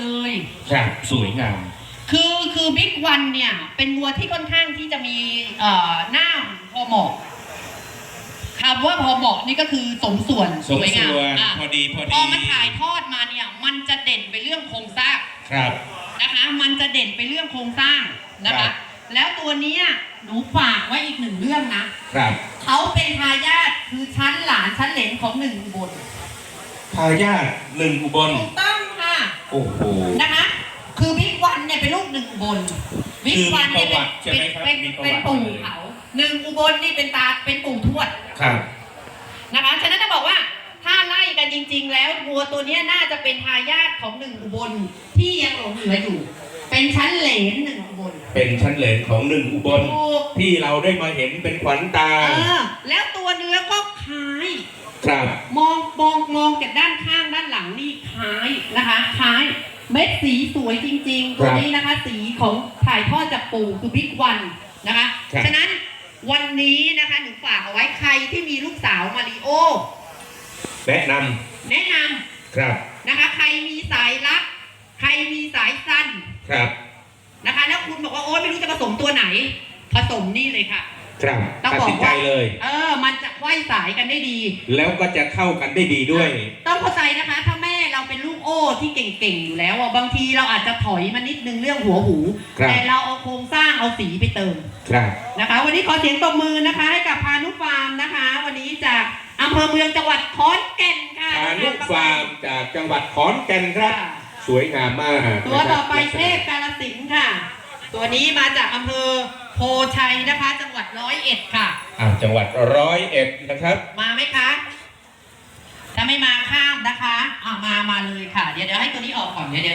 เลย ครับสวยงาม คือคือบิ๊กวันเนี่ย เป็นวัวที่ค่อนข้างที่จะมีเอ่อหน้าพอเหมาะคำว่าพอเหมาะนี่ก็คือสมส่วนสมวยงามส่วนอะพอดีพอพดีอมันถ่ายทอดมาเนี่ย มันจะเด่นไปเรื่องโครงสร้างครับ นะคะ มันจะเด่นไปเรื่องโครงสร้างนะครัคะ บ แล้วตัวเนี้ยหนูฝากไว้อีกหนึ่งเรื่องนะครับเขาเป็นทายาทคือชั้นหลานชั้นเหลนของหนึ่งอุบลทายาทหนึ่งอุบลถูกต้องค่ะ โอ้โห นะคะคือบิ๊กวันเนี่ยเป็นลูกหนึ่งอุบลบิ๊กคือวันเนี่ยมีประวัติใช่เป็นไหมครับเป็นมีประวัติ เป็นปู่เขาหนึ่งอุบลนี่เป็นตาเป็นปู่ทวดครับ นะคะฉะนั้นจะบอกว่าถ้าไล่กันจริง ๆ แล้ววัวตัวเนี้ยน่าจะเป็นทายาทของหนึ่งอุบลที่ยังหลงเหลืออยู่ เป็นชั้นเหลนหนึ่งอุบลเป็นชั้นเหลนของหนึ่งอุบล ถูกที่เราได้มาเห็นเป็นขวัญตา เออแล้วตัวเนื้อก็คล้าย ครับมองมองมองจากด้านข้างด้านหลังนี่คล้ายนะคะคล้ายเม็ดสีสวยจริงๆตัวนี้นะคะ สีของถ่ายทอดจากปู่คือบิ๊กวันนะคะ ครับ ฉะนั้นวันนี้นะคะหนูฝากเอาไว้ใครที่มีลูกสาวมาริโอ แนะนแนะนำครับำนะคะ ใครมีสายลับใครมีสายสั้นครับนะคะ แล้วคุณบอกว่าโอ๊ยไม่รู้จะผสมตัวไหน ผสมนี่เลยค่ะ ครับต้องตัดบอกสินใจว่าเลย เออ มันจะไขว้สายกันได้ดี แล้วก็จะเข้ากันได้ดีด้วย ต้องเข้าใจนะคะ ถ้าแม่เราเป็นลูกโอ้ที่เก่งๆอยู่แล้วอะบางทีเราอาจจะถอยมานิดนึงเรื่องหัวหู ครับ แต่เราเอาโครงสร้างเอาสีไปเติมครับ นะคะ วันนี้ขอเสียงตบมือนะคะ ให้กับพานุฟาร์มนะคะ วันนี้จากอำเภอเมืองจังหวัดขอนแก่นค่ะพานุฟาร์มจากจังหวัดขอนแก่นครับ ค่ะ สวยงามมากตัวต่อไปนะครับเทพกาลสินธุ์ค่ะ ตัวนี้มาจากอำเภอโพชัยนะคะ จังหวัดร้อยเอ็ดค่ะ อ่าจังหวัดร้อยเอ็ดนะครับมาไหมคะ ถ้าไม่มาข้ามนะคะอ่ามามาเลยค่ะ เดี๋ยวเดี๋ยวให้ตัวนี้ออกก่อนเดี๋ยวเดี๋ยว